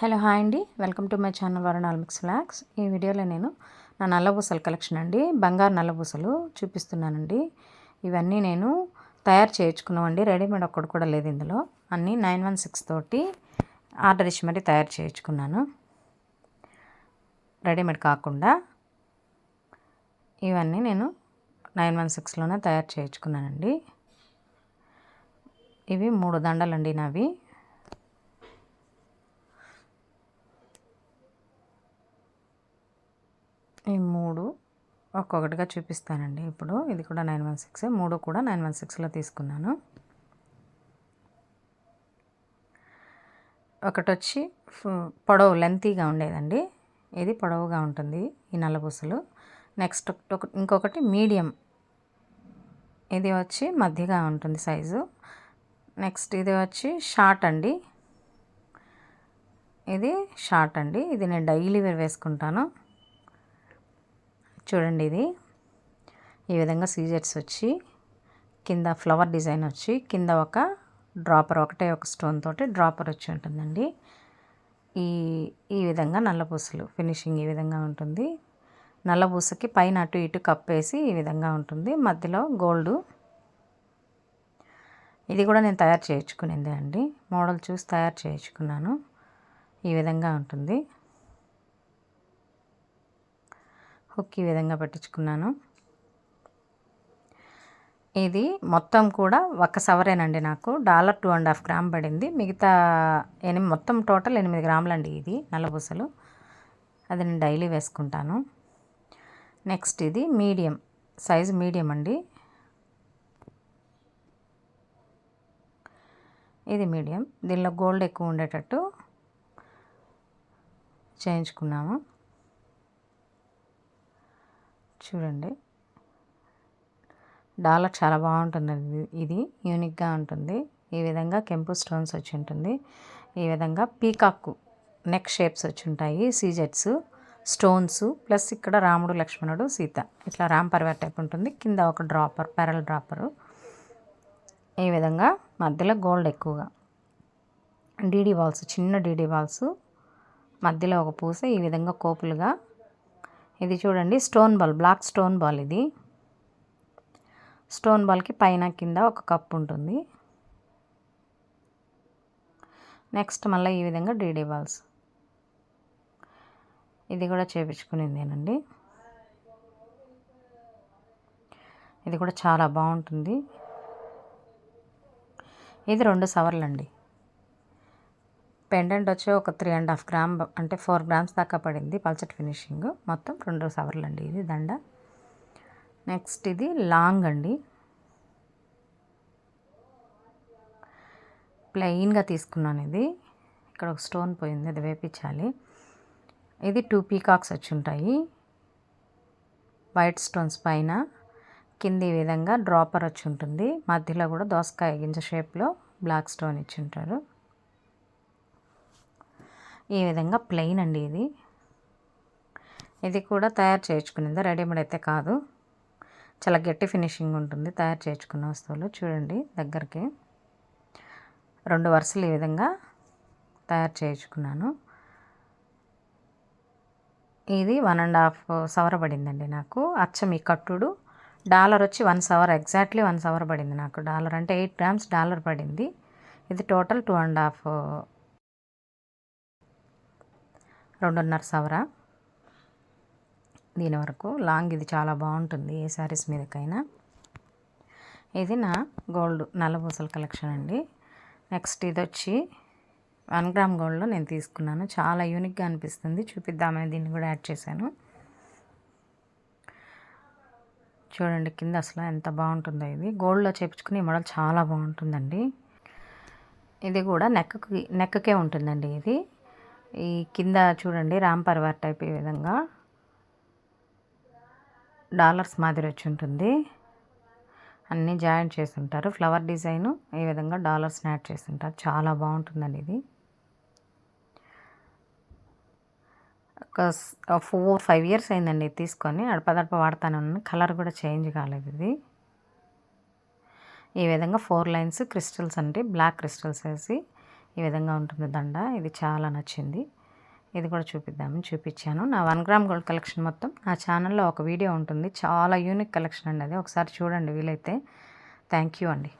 Hello hi అండి. Welcome to my channel వరుణాల్ mix flax ఈ వీడియోలో నేను నా నల్లబూసల కలెక్షన్ అండి. బంగారు నల్లబూసలు చూపిస్తున్నానండి. ఇవన్నీ నేను తయారు చేయించుకున్నామండి. రెడీమేడ్ ఒక్కడు కూడా లేదు ఇందులో. అన్నీ నైన్ వన్ సిక్స్ తోటి ఆర్డర్ ఇచ్చి మరీ తయారు చేయించుకున్నాను. రెడీమేడ్ కాకుండా ఇవన్నీ నేను నైన్ వన్ సిక్స్లోనే తయారు చేయించుకున్నానండి. ఇవి మూడు దండలండి నావి. ఈ మూడు ఒక్కొక్కటిగా చూపిస్తానండి. ఇప్పుడు ఇది కూడా నైన్ వన్ సిక్స్ మూడు కూడా నైన్ వన్ సిక్స్లో తీసుకున్నాను. ఒకటి వచ్చి పొడవు లెంతీగా ఉండేదండి. ఇది పొడవుగా ఉంటుంది ఈ నల్లబూసలు. నెక్స్ట్ ఇంకొకటి మీడియం. ఇది వచ్చి మధ్యగా ఉంటుంది సైజు. నెక్స్ట్ ఇది వచ్చి షార్ట్ అండి. ఇది షార్ట్ అండి. ఇది నేను డైలీ వేర్ వేసుకుంటాను. చూడండి ఇది. ఈ విధంగా సీజర్స్ వచ్చి కింద ఫ్లవర్ డిజైన్ వచ్చి కింద ఒక డ్రాపర్ ఒకటే ఒక స్టోన్ తోటి డ్రాపర్ వచ్చి ఉంటుందండి. ఈ ఈ విధంగా నల్లపూసలు ఫినిషింగ్ ఈ విధంగా ఉంటుంది. నల్లపూసకి పైన అటు ఇటు కప్పేసి ఈ విధంగా ఉంటుంది. మధ్యలో గోల్డ్. ఇది కూడా నేను తయారు చేయించుకునేదే అండి. మోడల్ చూసి తయారు చేయించుకున్నాను. ఈ విధంగా ఉంటుంది. హుక్ ఈ విధంగా పెట్టించుకున్నాను. ఇది మొత్తం కూడా ఒక సవరేనండి నాకు. Dollar two and half gram పడింది. మిగతా ఎనిమిది మొత్తం టోటల్ ఎనిమిది గ్రాములండి ఇది నల్లబూసలు అది నేను డైలీ వేసుకుంటాను. నెక్స్ట్ ఇది మీడియం సైజ్ మీడియం అండి. ఇది మీడియం. దీనిలో గోల్డ్ ఎక్కువ ఉండేటట్టు చేయించుకున్నాము. చూడండి. డాలర్ చాలా బాగుంటుందండి. ఇది యూనిక్గా ఉంటుంది. ఈ విధంగా కెంపు స్టోన్స్ వచ్చి ఉంటుంది. ఈ విధంగా పీకాక్ నెక్ షేప్స్ వచ్చి ఉంటాయి. సీజెట్స్ స్టోన్స్ ప్లస్ ఇక్కడ రాముడు లక్ష్మణుడు సీత. ఇట్లా రామ్ పర్వర్ టైప్ ఉంటుంది. కింద ఒక డ్రాపర్ పెరల్ డ్రాపరు. ఈ విధంగా మధ్యలో గోల్డ్ ఎక్కువగా. డీడీ వాల్స్ చిన్న డీడీ వాల్స్ మధ్యలో ఒక పూస ఈ విధంగా కోపులుగా ఇది చూడండి stone ball black stone ball ఇది. స్టోన్ బాల్కి పైన కింద ఒక కప్ ఉంటుంది. నెక్స్ట్ మళ్ళీ ఈ విధంగా డీడీ బాల్స్. ఇది కూడా చేపించుకునేదేనండి. ఇది కూడా చాలా బాగుంటుంది. ఇది రెండు సవర్లండి. పెండెంట్ వచ్చి ఒక త్రీ అండ్ హాఫ్ గ్రామ్ అంటే ఫోర్ గ్రామ్స్ దాకా పడింది పల్చటి ఫినిషింగ్. మొత్తం రెండు సవర్లు అండి ఇది దండ. నెక్స్ట్ ఇది లాంగ్ అండి. ప్లెయిన్గా తీసుకున్నాను ఇది. ఇక్కడ ఒక స్టోన్ పోయింది అది వేపించాలి. ఇది టూ పీకాక్స్ వచ్చి ఉంటాయి. వైట్ స్టోన్స్ పైన. కింది విధంగా డ్రాపర్ వచ్చి ఉంటుంది. మధ్యలో కూడా దోసకాయ గింజ షేప్లో బ్లాక్ స్టోన్ ఇచ్చి ఉంటారు. ఈ విధంగా ప్లెయిన్ అండి ఇది. ఇది కూడా తయారు చేయించుకునేది రెడీమేడ్ అయితే కాదు. చాలా గట్టి ఫినిషింగ్ ఉంటుంది తయారు చేయించుకున్న వస్తువులు. చూడండి దగ్గరికి. రెండు వరుసలు ఈ విధంగా తయారు చేయించుకున్నాను. ఇది వన్ అండ్ హాఫ్ సవర్ పడిందండి నాకు. అచ్చం ఈ కట్టుడు. డాలర్ వచ్చి వన్ సవర్ ఎగ్జాక్ట్లీ వన్ సవర్ పడింది నాకు. డాలర్ అంటే ఎయిట్ గ్రామ్స్ డాలర్ పడింది. ఇది టోటల్ టూ అండ్ హాఫ్ రెండున్నర సవర. దీని వరకు లాంగ్ ఇది చాలా బాగుంటుంది ఏ శారీస్ మీదకైనా. ఇది నా గోల్డ్ నల్లబూసల కలెక్షన్ అండి. నెక్స్ట్ ఇది వచ్చి వన్ గ్రామ్ గోల్డ్లో నేను తీసుకున్నాను. చాలా యూనిక్గా అనిపిస్తుంది. చూపిద్దామని దీన్ని కూడా యాడ్ చేశాను. చూడండి కింద అసలు ఎంత బాగుంటుందో ఇది. గోల్డ్లో చేపించుకుని మోడల్ చాలా బాగుంటుందండి. ఇది కూడా నెక్కకి నెక్కకే ఉంటుందండి ఇది. ఈ కింద చూడండి రామ్ పర్వార్ టైప్ ఈ విధంగా. డాలర్స్ మాదిరి వచ్చి ఉంటుంది. అన్నీ జాయింట్ చేసి ఉంటారు ఫ్లవర్ డిజైన్ ఈ విధంగా డాలర్స్ యాడ్ చేసి ఉంటారు చాలా బాగుంటుందండి ఇది. ఒక ఫోర్ ఫైవ్ ఇయర్స్ అయిందండి తీసుకొని. అడపదడప వాడుతానే ఉన్నాను. కలర్ కూడా చేంజ్ కాలేదు ఇది. ఈ విధంగా ఫోర్ లైన్స్ క్రిస్టల్స్ అంటే బ్లాక్ క్రిస్టల్స్ వేసి ఈ విధంగా ఉంటుంది దండ. ఇది చాలా నచ్చింది. ఇది కూడా చూపిద్దామని చూపించాను. నా వన్ గ్రామ్ గోల్డ్ కలెక్షన్ మొత్తం నా ఛానల్లో ఒక వీడియో ఉంటుంది. చాలా యూనిక్ కలెక్షన్ అండి అది. ఒకసారి చూడండి వీలైతే. థ్యాంక్ యూ అండి.